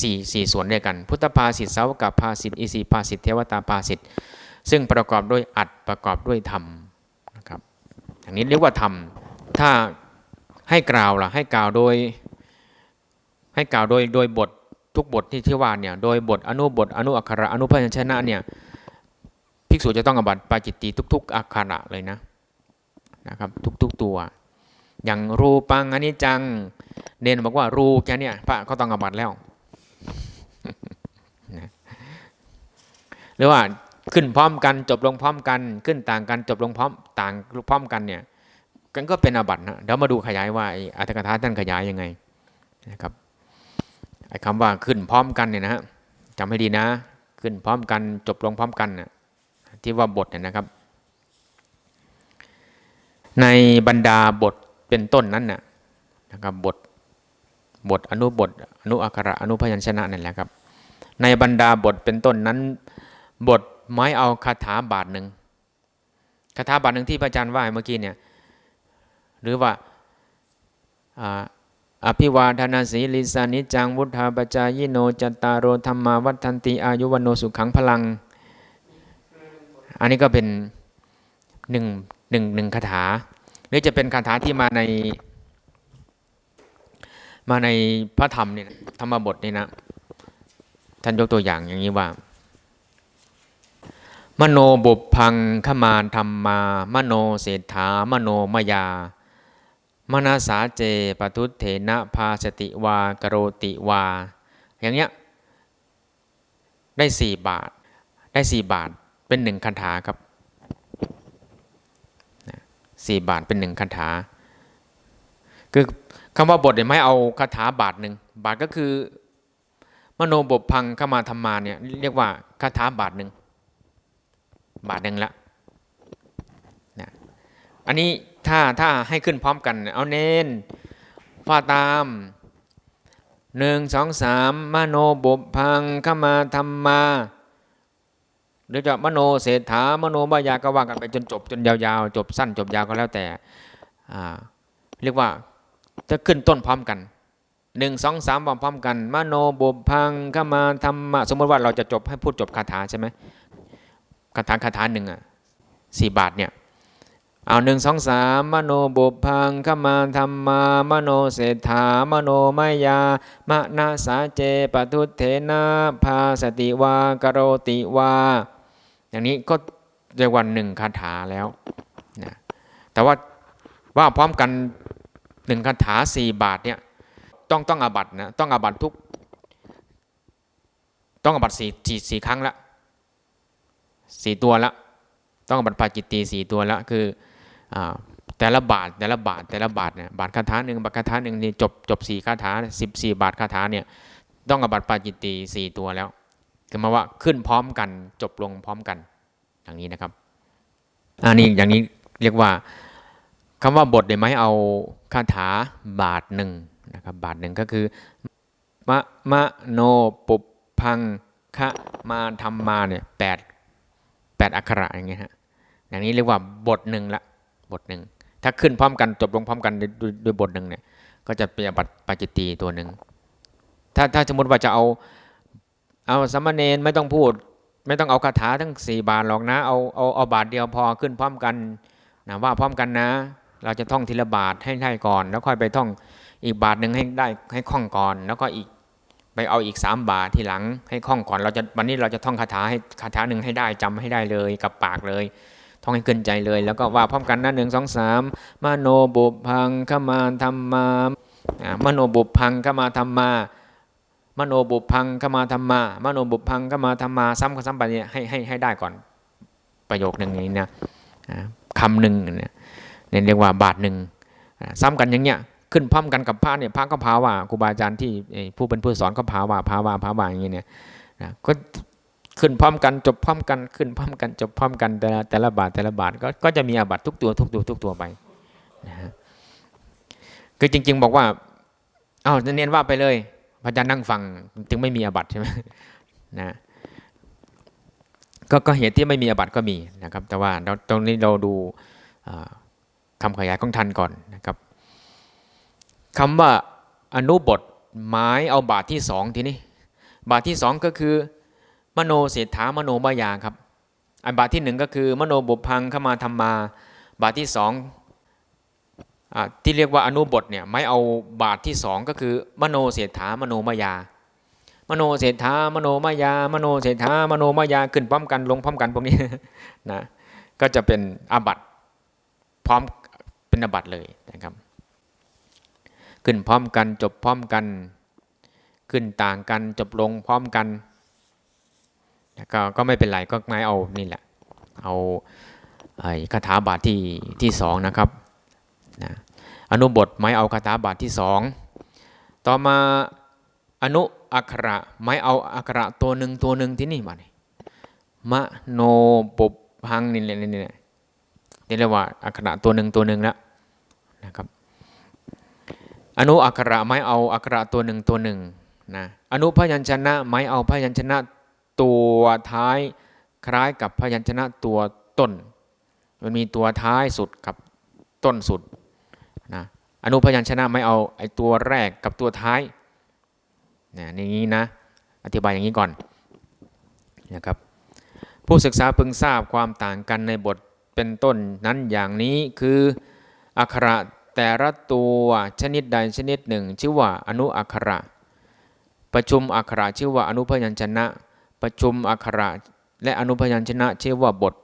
สี่สี่ส่วนด้วยกัน พุทธภาษิตสาวกภาษิตอิสีภาษิตเทวตาภาษิตซึ่งประกอบด้วยอัดประกอบด้วยธรรมนะครับอย่างนี้เรียกว่าธรรม ถ้าให้กล่าวล่ะให้กล่าวโดยให้กล่าวโดยโดยบททุกบทที่ที่ว่าเนี่ยโดยบทอนุบทอนุอักขระอนุพยัญชนะเนี่ยภิกษุจะต้องอบัติปาจิตตีทุก ๆอักขระเลยนะนะครับทุกๆตัว อย่างรูปังอนิจจังเนนบอกว่ารูแค่เนี้ยพระก็ต้องอบัตแล้ว นะ หรือว่าขึ้นพร้อมกันจบลงพร้อมกัน ขึ้นต่างกันจบลงพร้อมต่างพร้อมกันเนี่ยกันก็เป็นอาบัตินะเดี๋ยวมาดูขยายว่าไอ้อัตถกถาท่านขยายยังไงนะครับไอ้คำว่าขึ้นพร้อมกันเนี่ยนะฮะจำให้ดีนะ ขึ้นพร้อมกันจบลงพร้อมกันนะที่ว่าบทเนี่ยนะครับ ในบรรดาบทเป็นต้นนั้นนะนะครับบทบทอนุบท อนุอักขระอนุพยัญชนะนั่นแหละครับ ในบรรดาบทเป็นต้นนั้น บทไม้เอาคาถาบาทหนึ่งคาถาบาทหนึ่งที่พระอาจารย์ว่าเมื่อกี้เนี่ยหรือว่าอภิวาทนาสีลิสานิจังวุฒาปจายโนจตตารโอธรรมาวัฏันติอายุวโนสุขังพลัง อันนี้ก็เป็นหนึ่งหนึ่งหนึ่งคาถา หรือจะเป็นคาถาที่มาในมาในพระธรรมเนี่ยธรรมบทนี่นะ ท่านยกตัวอย่างอย่างนี้ว่า มโนบุพังขมาธรรมา มโนเศรษฐามโนมยามนาสาเจปทุเถนะพาสติวากโรติวา อย่างเงี้ยได้สี่บาท ได้สี่บาทเป็นหนึ่งคันถาครับสี่บาทเป็นหนึ่งคันถา คือคำว่าบทเนี่ยไม่เอาคาถาบาทหนึ่งบาทก็คือ มโนบพังเข้ามาธรรมาเนี่ยเรียกว่าคาถาบาทหนึ่ง บาทหนึ่งละนะอันนี้ถ้าถ้าให้ขึ้นพร้อมกัน เอาเน้นฟาตามหนึ่งสองสามมโนบทพังเข้ามาธรรมาหรือจะมโนเศรษฐามโนบายาก็ว่ากันไปจนจบจนยาวๆ จบสั้นจบยาวก็แล้วแต่เรียกว่าจะขึ้นต้นพร้อมกันหนึ่งสองสามพร้อมกัน มโนบุพังขมาธรรมะสมมติว่าเราจะจบให้พูดจบคาถาใช่ไหม คาถาคาถาหนึ่งอะสี่บาทเนี่ยเอาหนึ่งสองสามมโนบุพังขมาธรรมามโนเศรษฐามโนมายามนาสาเจปทุเถนะพาสติวากโรติวา อย่างนี้ก็เรียกว่าหนึ่งคาถาแล้วนะแต่ว่าว่าพร้อมกันหนึ่งคาถาสี่บาทเนี่ยต้องต้องอาบัตนะต้องอาบัตทุก ต้องอาบัตสี่สี่สี่ครั้งละ สี่ตัวละ ต้องบัตปาจิตตีสี่ตัวละคืออแต่ละบาทแต่ละบาทแต่ละบาทเนี่ยบาทคาถาหนึ่งบาทคาถาหนึ่งนี่จบจบสี่คาถาสิบสี่บาทคาถาเนี่ยต้องอบัตปาจิตตีสี่ตัวแล้วคือมาว่าขึ้นพร้อมกันจบลงพร้อมกันอย่างนี้นะครับอันนี้อย่างนี้เรียกว่าคำว่าบทได้ไหมเอาคาถาบาทหนึ่งนะครับบาทหนึ่งก็คือมะมะโนปุพังคะมาธรรมมาเนี่ยแปด แปดอักขระอย่างเงี้ยฮะอย่างนี้เรียกว่าบทหนึ่งละบทหนึ่งถ้าขึ้นพร้อมกันจบลงพร้อมกันด้วยด้วยบทหนึ่งเนี่ยก็จะเป็นบัตรปาจิตตีตัวหนึ่งถ้าถ้าสมมติว่าจะเอาเอาสามเณรไม่ต้องพูด ไม่ต้องเอาคาถาทั้งสี่บาทหรอกนะเอาเอาเอาบาทเดียวพอขึ้นพร้อมกันนะว่าพร้อมกันนะ เราจะท่องทีละบาทให้ได้ก่อน แล้วค่อยไปท่องอีกบาทหนึ่งให้ได้ให้คล่องก่อน แล้วก็อีก ไปเอาอีกสามบาททีหลังให้คล่องก่อนเราจะวันนี้เราจะท่องคาถาให้คาถาหนึ่งให้ได้จำให้ได้เลยกับปากเลยท่องให้ขึ้นใจเลย แล้วก็ว่าพร้อมกันนะหนึ่งสองสามมโนบุพังขมาธรรมามโนบุพังขมาธรรมามโนบุพังขมาธรรมามโนบุพังขมาธรรมาซ้ำกับซ้ำไปเนี่ยให้ให้ให้ได้ก่อนประโยคหนึ่งนี้นะคำหนึ่งเนี่ยเรียกว่าบาทหนึ่งซ้ำกันอย่างเงี้ย ขึ้นพร้อมกันกับพระเนี่ยพระก็พาว่าครูบาอาจารย์ที่ผู้เป็นผู้สอนก็พาว่าพาว่าพาว่าอย่างเงี้เนี่ยนะก็ขึ้นพร้อมกันจบพร้อมกันขึ้นพร้อมกันจบพร้อมกันแต่ละแต่ละบาทแต่ละบาทก็ก็จะมีอาบัตทุกตัวทุกตัวทุกตัวไปนะฮะคือจริง ๆ บอกว่าอ้าวเนียนว่าไปเลย พระอาจารย์นั่งฟังจึงไม่มีอาบัตใช่ไหมนะก็ก็เหตุที่ไม่มีอาบัตก็มีนะครับ แต่ว่าเราตรงนี้เราดูคำขยายของท่านก่อนนะครับ คำว่าอนุบทหมายเอาบาทที่สองทีนี้ บาทที่สองก็คือ มโนเศรษฐามโนมายาครับอันบาทที่หนึ่งก็คือ มโนบุพังขมาธรรมา บาทที่สองอที่เรียกว่าอนุบทเนี่ยไม่เอาบาทที่สองก็คือ มโนเศรษฐามโนมายา มโนเศรษฐามโนมายา มโนเศรษฐามโนมายาขึ้นพร้อมกันลงพร้อมกันพวกนี้นะก็จะเป็นอาบัตพร้อมเป็นอาบัตเลยนะครับ ขึ้นพร้อมกัน จบพร้อมกัน ขึ้นต่างกัน จบลงพร้อมกันก็ก็ไม่เป็นไรก็ไม่เอานี่แหละ เอาคาถาบาทที่ที่สองนะครับนะอนุบทไม่เอาคาถาบาทที่สองต่อมาอนุอักระไม่เอาอักระตัวหนึ่งตัวหนึ่งที่นี่มาเนี่ยมโนปุพังนี่นี่นี่นี่เรียกว่าอักระตัวหนึ่งตัวหนึ่งแล้วนะครับ อนุอักขระไม่เอาอักขระตัวหนึ่งตัวหนึ่งนะอนุพยัญชนะไม่เอาพยัญชนะตัวท้ายคล้ายกับพยัญชนะตัวต้น มันมีตัวท้ายสุดกับต้นสุดนะอนุพยัญชนะไม่เอาไอตัวแรกกับตัวท้ายนะอย่างนี้นะ อธิบายอย่างนี้ก่อนนะครับผู้ศึกษาพึงทราบความต่างกันในบทเป็นต้นนั้นอย่างนี้คืออักขระ แต่ละตัวชนิดใดชนิดหนึ่ง ชื่อว่าอนุอักขระ ประชุมอักขระชื่อว่าอนุพยัญชนะ ประชุมอักขระและอนุพยัญชนะชื่อว่าบท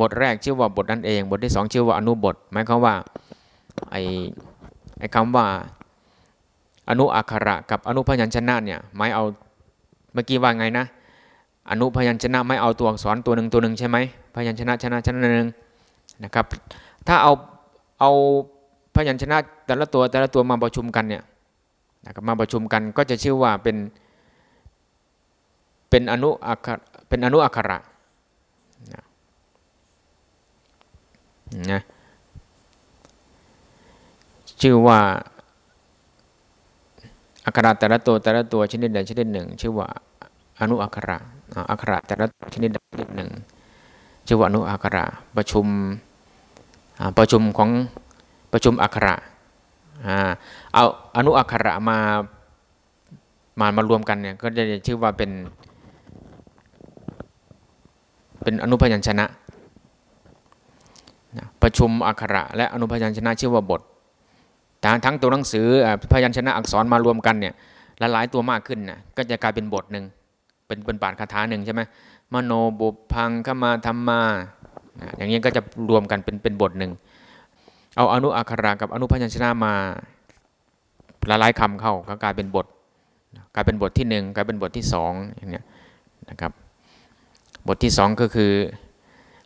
บทแรกชื่อว่าบทนั่นเอง บทที่สองชื่อว่าอนุบทหมายความว่าไอไอคำว่าอนุอักขระกับอนุพยัญชนะเนี่ยหมายเอาเมื่อกี้ว่าไงนะ อนุพยัญชนะไม่เอาตัวอักษรตัวหนึ่งตัวหนึ่งใช่ไหมพยัญชนะชนะชนะหนึ่งนะครับ ถ้าเอา เอาพยัญชนะแต่ละตัวแต่ละตัวมาประชุมกันเนี่ยนะครับมาประชุมกันก็จะชื่อว่าเป็นเป็นอนุอักเป็นอนุอักขระนะนะชื่อว่าอักขระแต่ละตัวแต่ละตัวชนิดใดชนิดหนึ่ง ชื่อว่าอนุอักขระอักขระแต่ละชนิดใดชนิดหนึ่ง ชื่อว่าอนุอักขระประชุม ประชุมของประชุมอักขระเอาอนุอักขระมามามารวมกันเนี่ยก็จะชื่อว่าเป็น เป็นอนุพยัญชนะ ประชุมอักขระ และอนุพยัญชนะชื่อว่าบททั้งตัวหนังสือพยัญชนะอักษรมารวมกันเนี่ยละลายตัวมากขึ้นนะก็จะกลายเป็นบทหนึ่งเป็นเป็นบาทคาถาหนึ่งใช่ไหมมโนบุพังขมาธรรมา อย่างนี้ก็จะรวมกันเป็นเป็นบทหนึ่ง เอาอนุอักขระกับอนุพยัญชนะมาละลายคำเข้าก็กลายเป็นบท กลายเป็นบทที่หนึ่งกลายเป็นบทที่สองอย่างเนี้ยนะครับ บทที่สองก็คือ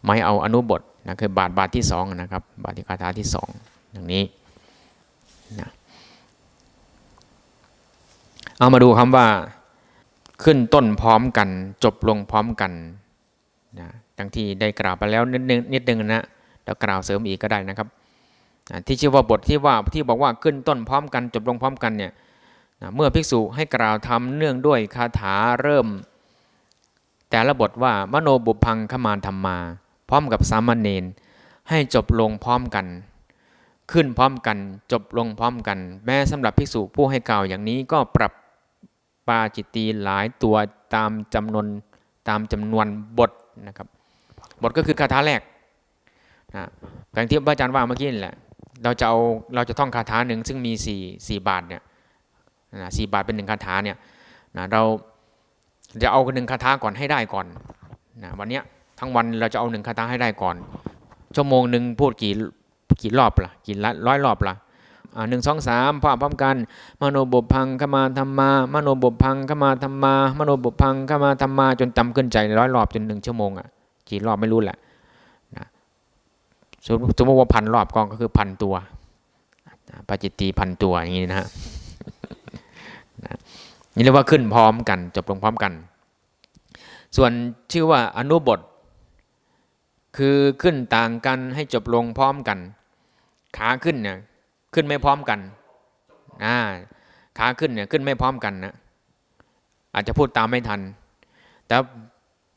ไม่เอาอนุบทนะคือบาทบาทที่สองนะครับ บาทที่คาถาที่สองอย่างนี้นะเอามาดูคำว่าขึ้นต้นพร้อมกัน จบลงพร้อมกันนะ ดังที่ได้กล่าวไปแล้วนิดนึงนิดนึงนะเดี๋ยวกล่าวเสริมอีกก็ได้นะครับ ที่ชื่อว่าบทที่ว่าที่บอกว่าขึ้นต้นพร้อมกันจบลงพร้อมกันเนี่ยเมื่อภิกษุให้กล่าวทำเนื่องด้วยคาถาเริ่ม แต่ละบทว่ามโนบุพังขมานธรรมา พร้อมกับสามเณรให้จบลงพร้อมกัน ขึ้นพร้อมกันจบลงพร้อมกัน แม้สำหรับภิกษุผู้ให้กล่าวอย่างนี้ก็ปรับปาจิตตีหลายตัวตามจำนวนตามจำนวนบทนะครับ บทก็คือคาถาแรกนะอย่างที่พระอาจารย์ว่าเมื่อกี้นี่แหละ เราจะเอาเราจะท่องคาถาหนึ่งซึ่งมีสี่สี่บาทเนี่ยสี่บาทเป็นหนึ่งคาถาเนี่ยนะเราจะเอาหนึ่งคาถาก่อนให้ได้ก่อนนะวันนี้ทั้งวันเราจะเอาหนึ่งคาถาให้ได้ก่อน ชั่วโมงหนึ่งพูดกี่กี่รอบละกี่ร้อยรอบละหนึ่งสองสามพร้อมพร้อมกัน มโนบุพังขมาธรรมา มโนบุพังขมาธรรมา มโนบุพังขมาธรรมาจนจำขึ้นใจร้อยรอบจนหนึ่งชั่วโมงอะ กี่รอบไม่รู้แหละนะสมมติว่าพันรอบกองก็คือพันตัวปจิตตีพันตัวอย่างนี้นะฮะนี่เรียกว่าขึ้นพร้อมกัน จบลงพร้อมกัน ส่วนชื่อว่าอนุบท คือขึ้นต่างกันให้จบลงพร้อมกัน ขาขึ้นเนี่ยขึ้นไม่พร้อมกันอ่าขาขึ้นเนี่ยขึ้นไม่พร้อมกันนะอาจจะพูดตามไม่ทัน แต่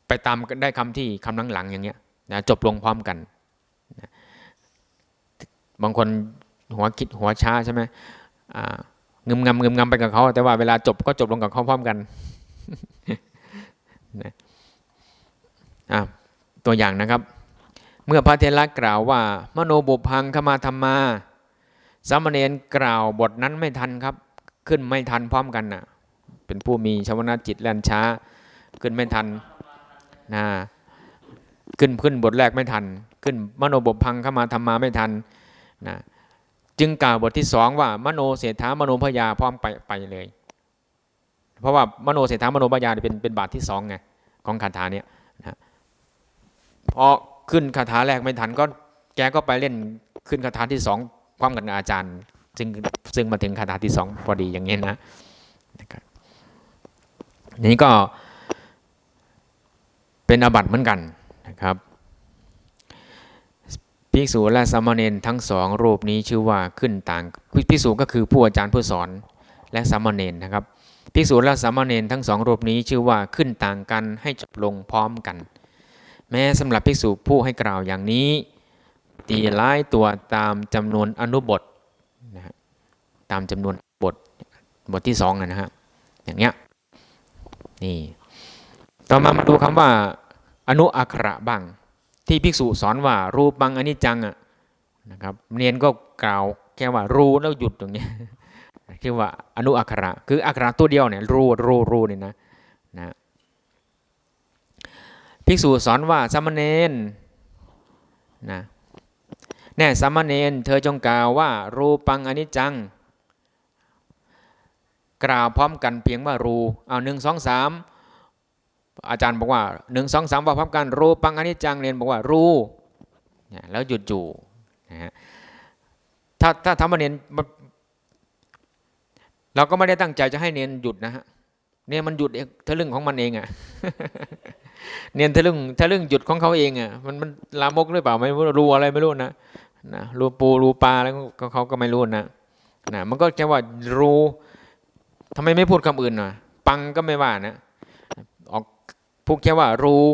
ไปตามได้คำที่คำหลังๆอย่างเงี้ยนะจบลงพร้อมกันนะบางคนหัวคิดหัวช้าใช่ไหมเงึมงำงึมงำไปกับเขาแต่ว่าเวลาจบก็จบลงกับเขาพร้อมกันนะตัวอย่างนะครับ เมื่อพระเทระกล่าวว่า มโนบุพังขมาธรรมา สามเณรกล่าวบทนั้นไม่ทันครับ ขึ้นไม่ทันพร้อมกันน่ะ เป็นผู้มีชวนาจิตแล่นช้า ขึ้นไม่ทัน นะขึ้นขึ้นบทแรกไม่ทัน ขึ้นมโนบพังเข้ามาธรรมาไม่ทันนะจึงกล่าวบทที่สองว่ามโนเศรษฐามโนพยาพร้อมไปไปเลย เพราะว่ามโนเศรษฐามโนพยาเป็นเป็นบาทที่สองไงของคาถาเนี่ยนะพอขึ้นคาถาแรกไม่ทันก็แกก็ไปเล่นขึ้นคาถาที่สองความกันกับอาจารย์ ซึ่งซึ่งมาถึงคาถาที่สองพอดีอย่างเงี้ยนะนะครับนี่ก็ เป็นอาบัติเหมือนกันนะครับภิกษุและสามเณรทั้งสองรูปนี้ชื่อว่าขึ้นต่างภิกษุก็คือผู้อาจารย์ผู้สอนและสามเณรนะครับภิกษุและสามเณรทั้งสองรูปนี้ชื่อว่าขึ้นต่างกันให้จบลงพร้อมกัน แม้สำหรับภิกษุผู้ให้กล่าวอย่างนี้ ตีร้ายตัวตามจำนวนอนุบทนะฮะตามจำนวนบทบทที่สองนะฮะอย่างเงี้ยนี่ ต่อมามาดูคำว่า อนุอักขระบ้าง ที่ภิกษุสอนว่ารูปังอนิจจังอะนะครับเนียนก็กล่าวแค่ว่ารู้แล้วหยุดตรงนี้ยชื่อว่าอนุอักขระ คืออักขระตัวเดียวเนี่ยรู้รู้รู้นี่นะนะภิกษุสอนว่าสามเณรนะแน่สามเณรเธอจงกล่าวว่า รูปังอนิจจัง กล่าวพร้อมกันเพียงว่ารูเอาหนึ่งสองสาม อาจารย์บอกว่าหนึ่งสองสามว่าพร้อมกันรูปังอนิจจังเรียนบอกว่ารูเนี่ยแล้วหยุดอยู่นะฮะถ้าถ้าทำมาเนียนเราก็ไม่ได้ตั้งใจจะให้เนียนหยุดนะฮะเนี่ยมันหยุดเองทะลึ่งของมันเองอะ่ะเนียนทะลึ่งทะลึ่งหยุดของเขาเองอะ่ะมันมันลามกหรือเปล่าไม่รู้รู้อะไรไม่รู้นะนะรู้ปูรู้ปลาแล้วก็เขาก็ไม่รู้นะนะมันก็แค่ว่ารู้ทำไมไม่พูดคำอื่นหน่ะปังก็ไม่ว่านะ พูดแค่ว่ารู้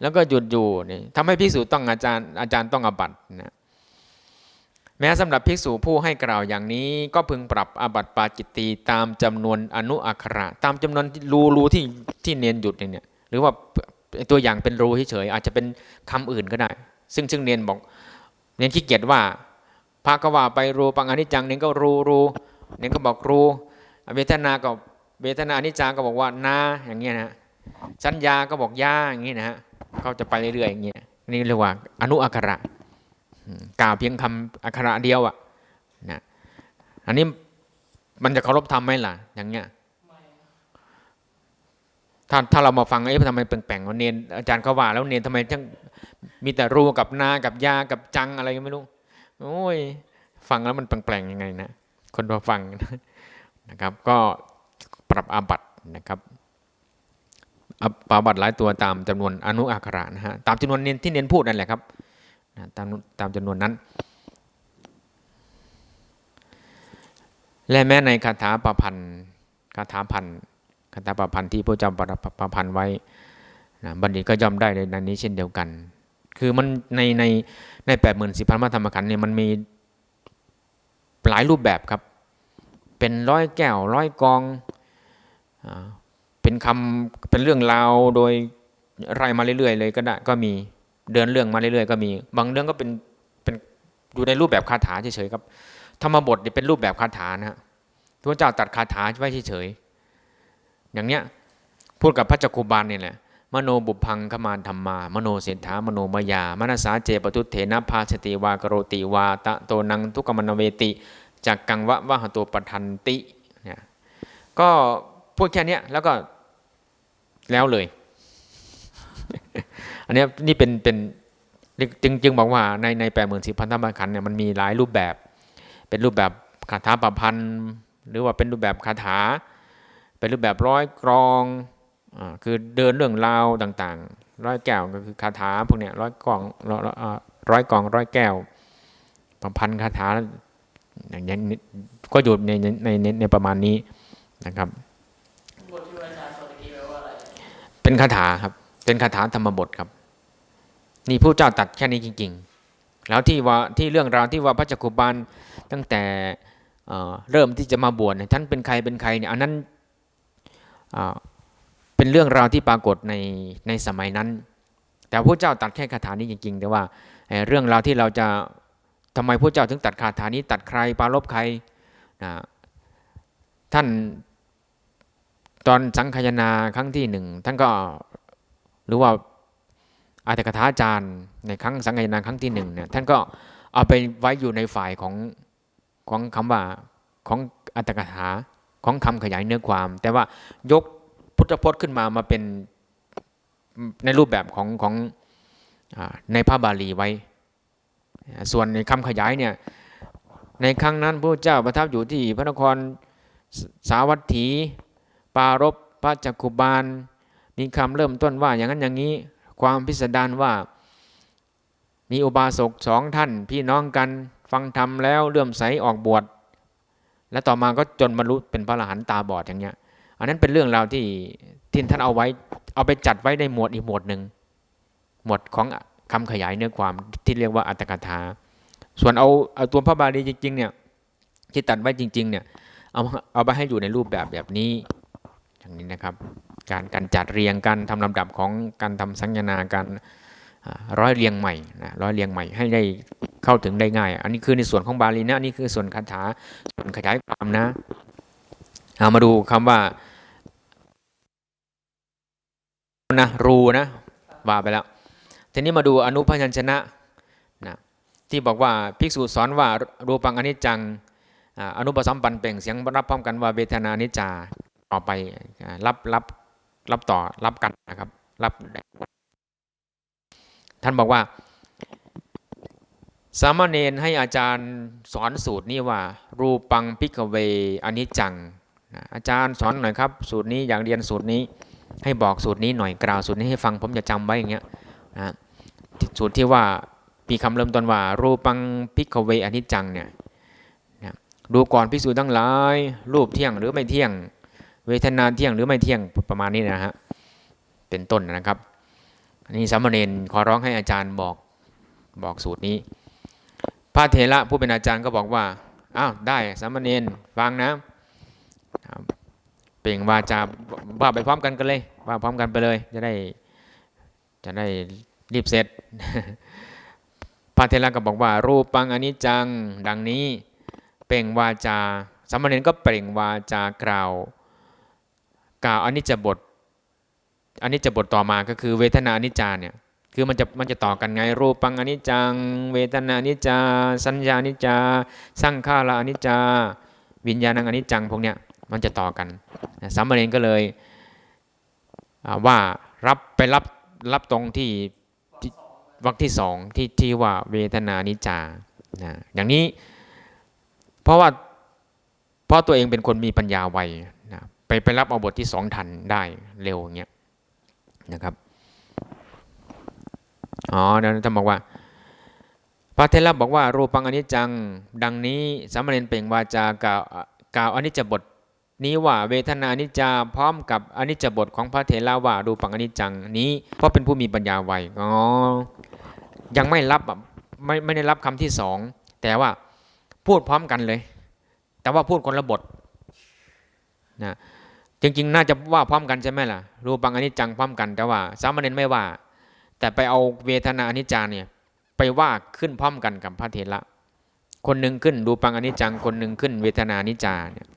แล้วก็หยุดอยู่นี่ทำให้ภิกษุต้องอาจารย์อาจารย์ต้องอบัตนะแม้สำหรับภิกษุผู้ให้กล่าวอย่างนี้ ก็พึงปรับอบัตปาจิตตีตามจำนวนอนุอักขระ ตามจำนวนรูรูที่ที่เนียนหยุดเนี่ยหรือว่าตัวอย่างเป็นรูเฉยอาจจะเป็นคำอื่นก็ได้ ซึ่งซึ่งเนียนบอกเนียนขี้เกียจว่าพระก็ว่าไปรูปังอนิจจังเนียนก็รูรูเนียนก็บอกรูเวทนาก็เวทนาอนิจจังก็บอกว่านาอย่างเงี้ยนะ สัญญาก็บอกย่าอย่างนี้นะฮะเขาจะไปเรื่อยๆอย่างเงี้ยนี่เรียกว่าอนุอักขระกล่าวเพียงคำอักขระเดียวอะนะอันนี้มันจะเคารพธรรมไหมล่ะ อย่างเงี้ยถ้าถ้าเรามาฟังเอ๊ะทำไมแปลงๆว่าเนนอาจารย์เขาว่าแล้วเนนทำไมทั้งมีแต่รูกับนากับยากับจังอะไรก็ไม่รู้โอ้ยฟังแล้วมันแปลงๆยังไงนะคนพอฟังนะครับ ก็ปรับอาบัตนะครับ ปาบัตหลายตัวตามจำนวนอนุอักขระนะฮะตามจำนวนเน้นที่เน้นพูดนั่นแหละครับตามตามจำนวนนั้น และแม้ในคาถาประพันธ์คาถาพันธ์คาถาประพันธ์ที่พระเจ้าประพันธ์ไว้นะบัณฑิตก็ย่อมได้ในนี้เช่นเดียวกัน คือมันในในในแปดหมื่นสี่พันมาธรรมขันธ์เนี่ยมันมีหลายรูปแบบครับ เป็นร้อยแก้วร้อยกอง เป็นคำเป็นเรื่องราวโดยไล่มาเรื่อยๆ เลยก็ได้ก็มีเดินเรื่องมาเรื่อยๆ ก็มี บางเรื่องก็เป็นเป็นอยู่ในรูปแบบคาถาเฉยๆครับธรรมบทเป็นรูปแบบคาถานะฮะพระเจ้าตัดคาถาไว้เฉยๆอย่างเนี้ยพูดกับพระจักคุบาลนี่แหละมโนบุพังขมานธรรมา มโนเศรษฐามโนมายามนัสาเจปตุเถนะพาสติวากโรติวาตะโตนังทุกขมนเวติจากกังวะวะหตัวปทันติเนี่ยก็พูดแค่นี้แล้วก็ แล้วเลย อันนี้นี่เป็นเป็นจึงจึงบอกว่าในในแปดหมื่นสี่พันธรรมขันเนี่ยมันมีหลายรูปแบบ เป็นรูปแบบคาถาประพันธ์ หรือว่าเป็นรูปแบบคาถา เป็นรูปแบบร้อยกรองอคือเดินเรื่องราวต่างๆ ร้อยแก้วก็คือคาถาพวกเนี้ยร้อยกองร้อยกองร้อยแก้วประพันธ์คาถาอย่างนี้ก็อยู่ในในในในประมาณนี้นะครับ เป็นคาถาครับ เป็นคาถาธรรมบทครับ นี่ผู้เจ้าตัดแค่นี้จริง ๆ แล้วที่ว่าที่เรื่องราวที่ว่าพระจักคุบาลตั้งแต่เริ่มที่จะมาบวชท่านเป็นใครเป็นใครเนี่ยอันนั้นเป็นเรื่องราวที่ปรากฏในในสมัยนั้น แต่พระเจ้าตัดแค่คาถานี้จริง ๆ แต่ว่าเรื่องราวที่เราจะทำไมพระเจ้าถึงตัดคาถานี้ ตัดใครปารบใครนะท่าน ตอนสังคายนาครั้งที่หนึ่งท่านก็หรือว่าอาตถกถาจารย์ในครั้งสังคายนาครั้งที่หนึ่งเนี่ยท่านก็เอาไปไว้อยู่ในฝ่ายของของคำว่าของอัตถกถาของคำขยายเนื้อความ แต่ว่ายกพุทธพจน์ขึ้นมามาเป็นในรูปแบบของของอในพระบาลีไว้ ส่วนในคำขยายเนี่ยในครั้งนั้นพระเจ้าประทับอยู่ที่พระนครสสาวัตถี ปารบพระจักคุบาล มีคำเริ่มต้นว่าอย่างนั้นอย่างนี้ ความพิสดารว่า มีอุบาสกสองท่านพี่น้องกันฟังธรรมแล้วเลื่อมใสออกบวชและต่อมาก็จนบรรลุเป็นพระอรหันต์ตาบอดอย่างเงี้ย อันนั้นเป็นเรื่องราวที่ที่ท่านเอาไว้เอาไปจัดไว้ในหมวดอีกหมวดหนึ่งหมวดของคำขยายเนื้อความที่เรียกว่าอัตถกถา ส่วนเอาเอาตัวพระบาลีจริงๆเนี่ยที่ตัดไว้จริง ๆ เนี่ยเอาเอาไปให้อยู่ในรูปแบบแบบนี้ อย่างนี้นะครับ การการจัดเรียงการทำลำดับของการทำสัญญนาการร้อยเรียงใหม่นะร้อยเรียงใหม่ให้ได้เข้าถึงได้ง่าย อันนี้คือในส่วนของบาลีนะอันนี้คือส่วนคาถาส่วนขยายความนะเอามาดูคำว่านะรูนะว่าไปแล้วทีนี้มาดูอนุพยัญชนะนะที่บอกว่าภิกษุสอนว่ารูปังอนิจจังอนุปสัมปันเป่งเสียงรับพร้อมกันว่าเวทนานิจจา ต่อไปรับรับรับต่อรับกันนะครับ รับ ท่านบอกว่า สามเณรให้อาจารย์สอนสูตรนี้ว่า รูปังพิกเวอนิจจังนะอาจารย์สอนหน่อยครับ สูตรนี้อยากเรียนสูตรนี้ ให้บอกสูตรนี้หน่อยกล่าวสูตรนี้ให้ฟังผมจะจำไว้อย่างเงี้ยนะสูตรที่ว่ามีคำเริ่มต้นว่า รูปังพิกเวอนิจจังเนี่ยดูก่อนพิสูจน์ทั้งหลาย รูปเที่ยงหรือไม่เที่ยง เวทนาเที่ยงหรือไม่เที่ยงประมาณนี้นะฮะเป็นต้นนะครับอันนี้สามเณรขอร้องให้อาจารย์บอกบอกสูตรนี้ พระเถระผู้เป็นอาจารย์ก็บอกว่าอ้าวได้สามเณรฟังนะเปล่งวาจาว่าไปพร้อมกันกันเลยว่าพร้อมกันไปเลย จะได้จะได้รีบเสร็จพระเทระก็บอกว่า รูปปังอนิจจังดังนี้ เปล่งวาจาสามเณรก็เปล่งวาจากล่าว กล่าวอนิจจบทอนิจจบทต่อมาก็คือเวทนาอนิจจาเนี่ยคือมันจะมันจะต่อกันไงรูปังอนิจจัง เวทนาอนิจจา สัญญาอนิจจาสังข้าราอนิจจา วิญญาณังอนิจจังพวกเนี้ยมันจะต่อกันสามเณรก็เลยว่ารับไปรับรับตรงที่วรรคที่สองที่ที่ว่าเวทนานิจานะอย่างนี้เพราะว่าเพราะตัวเองเป็นคนมีปัญญาไว ไปไปรับเอาบทที่สองทันได้เร็วอย่างเงี้ยนะครับอ๋อนั้นท่านบอกว่า พระเทระบอกว่ารูปังอนิจจังดังนี้สามเณรเปล่งวาจากล่าวกล่าวอนิจจบทนี้ว่าเวทนานิจจาพร้อมกับอนิจจบทของพระเถระว่ารูปังอนิจจังนี้เพราะเป็นผู้มีปัญญาไวอ๋อยังไม่รับไม่ไม่ได้รับคำที่สองแต่ว่าพูดพร้อมกันเลย แต่ว่าพูดคนละบทนะ จริงๆ น่าจะว่าพร้อมกันใช่ไหมล่ะ รูปังอนิจจังพร้อมกันแต่ว่า สามเณรไม่ว่า แต่ไปเอาเวทนาอนิจจาเนี่ยไปว่าขึ้นพร้อมกันกับพระเถระคนหนึ่งขึ้นรูปังอนิจจัง คนหนึ่งขึ้น เวทนานิจจาเนี่ย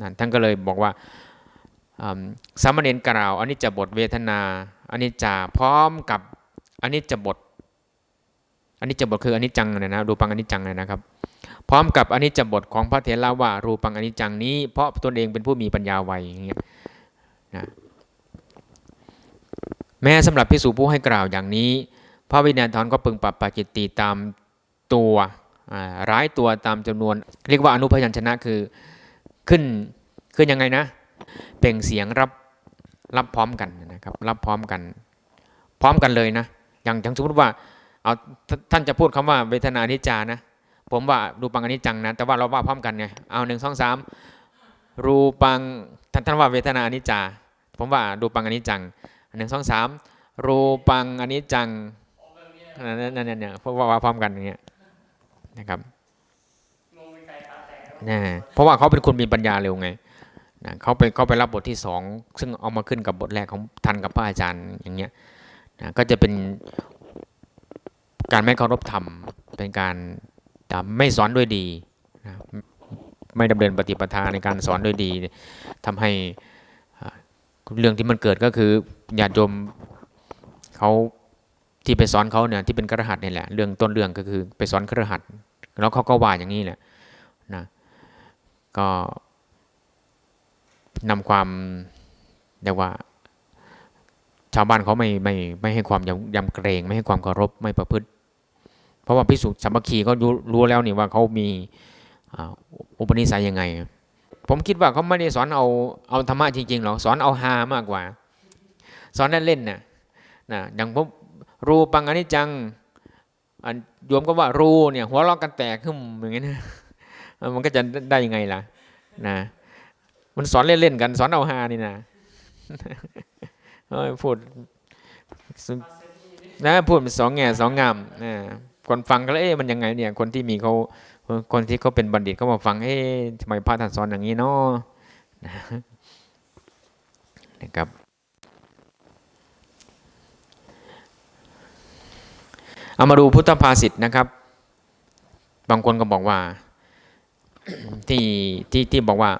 นั่นท่านก็เลยบอกว่าสามเณรกล่าวอนิจจบทเวทนาอนิจจาพร้อมกับอนิจจบทอนิจจบทคืออนิจจังนะนะรูปังอนิจจังเลยนะครับ พร้อมกับอนิจจบทของพระเถระว่ารูปังอนิจจังนี้ เพราะตนเองเป็นผู้มีปัญญาไวอย่างเงี้ยนะแม้สำหรับพิสูจผู้ให้กล่าวอย่างนี้ พระวิญญาณทอนก็พึงปรับปาจิตติตามตัวร้ายตัวตามจำนวน เรียกว่าอนุพยัญชนะคือขึ้นขึ้นยังไงนะ เป่งเสียงรับรับพร้อมกันนะครับรับพร้อมกัน พร้อมกันเลยนะ อย่างอย่างสมมติว่าเอาท่านจะพูดคำว่าเวทนานิจานะ ผมว่ารูปังอนิจจังนะแต่ว่าเราว่าพร้อมกันไงเอาหนึ่งสองสามรูปังท่านท่านว่าเวทนาอนิจจา ผมว่ารูปังอนิจจังหนึ่งสองสามรูปังอนิจจังนั่นนั่นเนี่ยเพราะว่าพร้อมกันอย่างเงี้ยนะครับนะเพราะว่าเขาเป็นคนมีปัญญาเร็วไงนะเขาไปเขาไปรับบทที่สองซึ่งเอามาขึ้นกับบทแรกของทันกับพระอาจารย์อย่างเงี้ยนะก็จะเป็นการไม่เคารพธรรมเป็นการ อ่ไม่สอนด้วยดีนะไม่ดำเนินปฏิปทาในการสอนด้วยดีทำให้เรื่องที่มันเกิดก็คือญาติโยมเขาที่ไปสอนเขาเนี่ยที่เป็นกระหัสนี่แหละเรื่องต้นเรื่องก็คือไปสอนกระหัสแล้วเขาก็ว่าอย่างนี้แหละนะก็นำความเรียกว่า ชาวบ้านเขาไม่ไม่ไม่ให้ความยำยำเกรง ไม่ให้ความเคารพไม่ประพฤติ เพราะว่าพิสุสามัคคีก็รู้รู้แล้วนี่ว่าเขามีอุปนิสัยยังไง ผมคิดว่าเขาไม่ได้สอนเอาเอาธรรมะจริงๆหรอกสอนเอาฮามากกว่า สอนเล่นๆน่ะนะอย่างผมรูปังอนิจจังอันโยมก็ว่ารูเนี่ยหัวเราะกันแตกขึ้นอย่างเงี้ยนะมันก็จะได้ยังไงล่ะนะมันสอนเล่นๆกัน สอนเอาฮานี่นะเอ้ยพูดนะพูดสองแง่สองงามนะ คนฟังก็เลยเอ๊ะมันยังไงเนี่ย คนที่มีเขาคนที่เขาเป็นบัณฑิตเขามาฟังเอ๊ะทำไมพระท่านสอนอย่างนี้เนาะนะครับ เอามาดูพุทธภาษิตนะครับ บางคนก็บอกว่าที่ที่ที่บอกว่า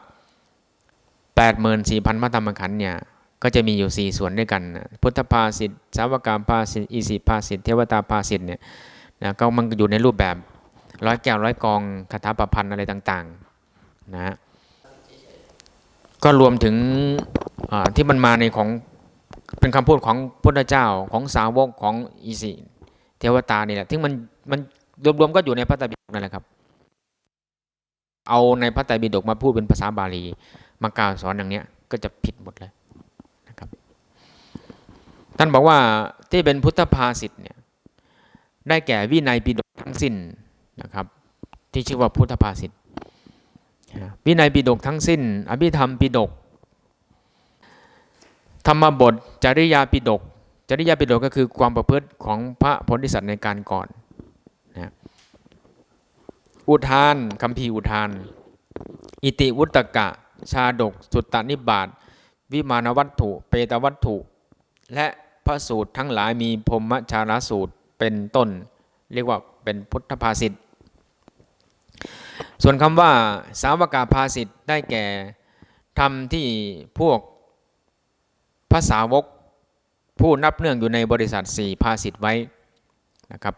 แปดหมื่นสี่พันพระธรรมขันธ์เนี่ยก็จะมีอยู่สี่ส่วนด้วยกัน พุทธภาษิตสาวกามภาษิตอิสิภาษิตเทวตาภาษิตเนี่ย นะก็มันอยู่ในรูปแบบร้อยแก้วร้อยกองคาถาประพันธ์อะไรต่างๆนะฮะก็รวมถึงที่มันมาในของเป็นคำพูดของพุทธเจ้าของสาวกของอิสิเทวตานี่แหละที่มันมันรวมๆก็อยู่ในพระไตรปิฎกนั่นแหละครับ เอาในพระไตรปิฎกมาพูดเป็นภาษาบาลี มากล่าวสอนอย่างเนี้ยก็จะผิดหมดเลยนะครับ ท่านบอกว่าที่เป็นพุทธภาษิตเนี่ย ได้แก่วินัยปิฎกทั้งสิ้นนะครับ ที่ชื่อว่าพุทธภาษิตวินัยปิฎกทั้งสิ้น อภิธรรมปิฎกธรรมบทจริยาปิฎกจริยาปิฎกก็คือความประพฤติของพระโพธิสัตว์ในการก่อนนะอุทานคำพีอุทาน อิติวุตกะ ชาดก สุตตนิบาตวิมานวัตถุ เปตวัตถุ และพระสูตรทั้งหลายมีพรมชาลสูตร เป็นต้น เรียกว่าเป็นพุทธภาษิตส่วนคำว่าสาวกาภาษิตได้แก่ธรรมที่พวกภาษาวกผู้นับเนื่องอยู่ในบริษัทสี่ภาษิตไว้นะครับ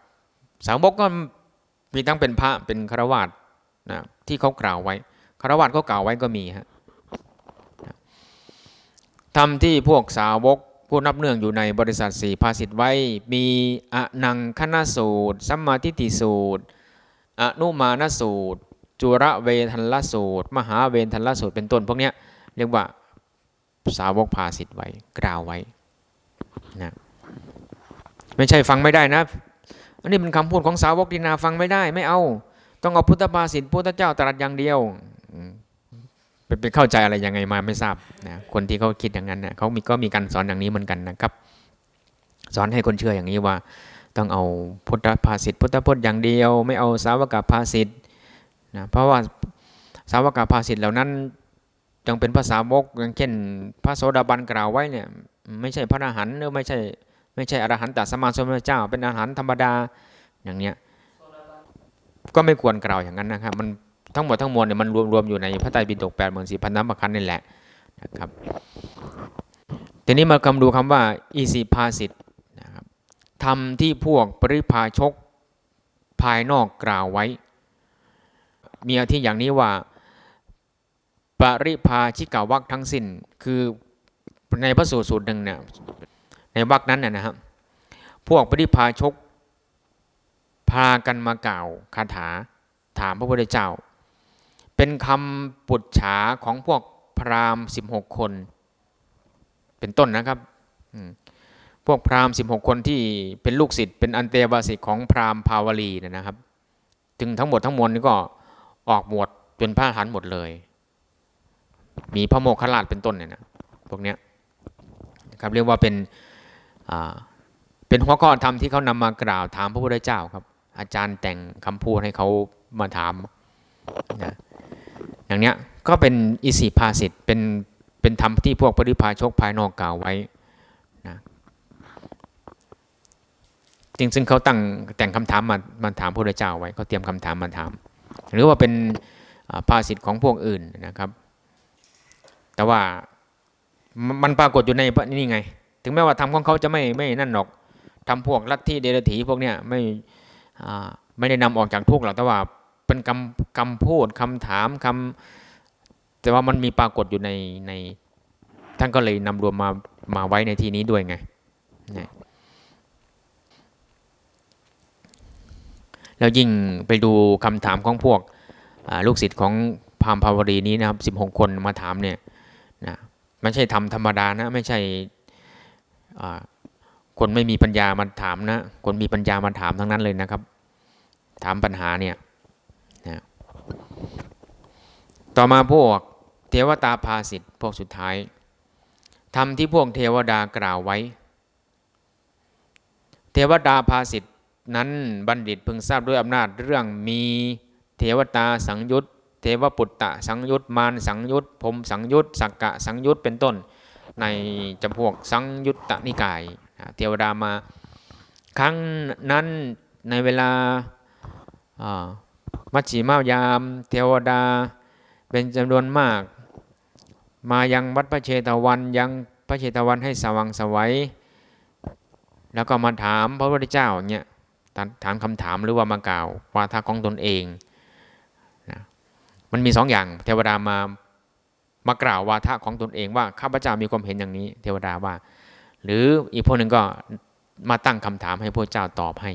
สาวกก็มีทั้งเป็นพระเป็นฆราวาสนะที่เขากล่าวไว้ฆราวาสเขากล่าวไว้ก็มีฮะทำที่พวกสาวก ผู้นับเนื่องอยู่ในบริษัทสี่ภาษิตไว้ มีอนังคณสูตร สัมมาทิฏฐิสูตร อนุมานสูตร จุระเวทันลสูตร มหาเวทันลสูตรเป็นต้น พวกนี้เรียกว่าสาวกภาษิตไว้กล่าวไว้นะไม่ใช่ฟังไม่ได้นะ อันนี้เป็นคำพูดของสาวกดินาฟังไม่ได้ไม่เอา ต้องเอาพุทธภาษิตพุทธเจ้าตรัสอย่างเดียว เป็นไปเข้าใจอะไรยังไงมาไม่ทราบนะคนที่เขาคิดอย่างนั้นเนะเขามีก็มีการสอนอย่างนี้เหมือนกันนะครับ สอนให้คนเชื่ออย่างนี้ว่า ต้องเอาพุทธภาษิตพุทธพจน์อย่างเดียว ไม่เอาสาวกภาษิตนะเพราะว่าสาวกภาษิตเหล่านั้นยังเป็นภาษาวกอย่างเช่น พระโสดาบันกล่าวไว้เนี่ยไม่ใช่พระอรหันต์หรือไม่ใช่ไม่ใช่อรหันตสมมาสมพุทธเจ้า เป็นอรหันต์ธรรมดาอย่างเนี้ยก็ไม่ควรกล่าวอย่างนั้นนะครับมัน ทั้งหมดทั้งมวลเนี่ยมันรวมๆอยู่ในพระไตรปิฎกแปดหมื่นสี่พันน้ำประคันนี่แหละนะครับทีนี้มาคำดูคำว่าอีสีภาสิทธ์นะครับทำที่พวกปริพาชกภายนอกกล่าวไว้ มีอธิอย่างนี้ว่าปริพาชิกาวักทั้งสิ้นคือในพระสูตรสูตรหนึ่งเนี่ยในวรรคนั้นน่ยนะครับพวกปริพาชกพากันมากล่าวคาถาถามพระพุทธเจ้า เป็นคำปุจฉาของพวกพราหมณ์สิบหกคน เป็นต้นนะครับพวกพราหมณ์สิบหกคนที่เป็นลูกศิษย์เป็นอันเตวาสิกของพราหมณ์ภาวลีนะครับถึงทั้งหมดทั้งมวลนี่ก็ออกหมวดเป็นพระหันหมดเลย มีพระโมคคัลลาชเป็นต้นเนี่ยนะพวกเนี้ยนะครับเรียกว่าเป็นเป็นหัวข้อธรรมที่เขานำมากล่าวถามพระพุทธเจ้าครับ อาจารย์แต่งคำพูดให้เขามาถาม นะอย่างเนี้ยก็เป็นอิสิภาสิทธ์เป็นเป็นธรรมที่พวกปริพาชกภายนอกกล่าวไว้นะจริงซึ่งเขาตั้งแต่งคำถามมามาถามพระเจ้าไว้เขาเตรียมคำถามมาถาม หรือว่าเป็นอ่าภาสิทธ์ของพวกอื่นนะครับ แต่ว่ามันปรากฏอยู่ในนี่ไง ถึงแม้ว่าธรรมของเขาจะไม่ไม่นั่นหรอกทำพวกลัทธิเดรัธีพวกเนี้ยไม่ไม่ได้นำออกจากทุกข์หรอกแต่ว่า เป็นคำคำพูดคำถามคำแต่ว่ามันมีปรากฏอยู่ในในท่านก็เลยนำรวมมามาไว้ในที่นี้ด้วยไงนี่ยแล้วยิ่งไปดูคำถามของพวกลูกศิษย์ของพราหมณ์ภาวรีนี้นะครับ 16 คนมาถามเนี่ยนะไม่ใช่ทำธรรมดานะ ไม่ใช่คนไม่มีปัญญามาถามนะ คนมีปัญญามาถามทั้งนั้นเลยนะครับ ถามปัญหาเนี่ย ต่อมาพวกเทวตาภาสิทธิ์พวกสุดท้ายทำที่พวกเทวดากล่าวไว้ เทวดาภาสิทธิ์นั้นบัณฑิตพึงทราบด้วยอำนาจเรื่องมีเทวตาสังยุตเทวปุตตะสังยุตมารสังยุตพรมสังยุตสักกะสังยุตเป็นต้น ในจำพวกสังยุตตนิกายอ่เทวดามา ครั้งนั้นในเวลาอ่า มัชชิมายาม เทวดา เป็นจำนวนมาก มายังวัดพระเชตวันยังพระเชตวันให้สว่างสวัยแล้วก็มาถามพระพุทธเจ้าเนี่ยถามถามคำถามหรือว่ามากล่าววาทะของตนเองนะมันมีสองอย่างเทวดามามากล่าววาทะของตนเองว่าข้าพเจ้ามีความเห็นอย่างนี้ เทวดาว่า หรืออีกพวกหนึ่งก็มาตั้งคำถามให้พระเจ้าตอบให้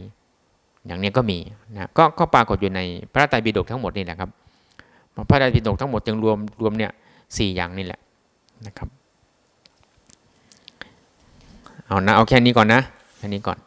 อย่างนี้ก็มีนะก็ก็ปรากฏอยู่ในพระไตรปิฎกทั้งหมดนี่แหละครับ พระไตรปิฎกทั้งหมดจึงรวมรวมเนี่ยสี่อย่างนี่แหละนะครับเอานะเอาแค่นี้ก่อนนะแค่นี้ก่อน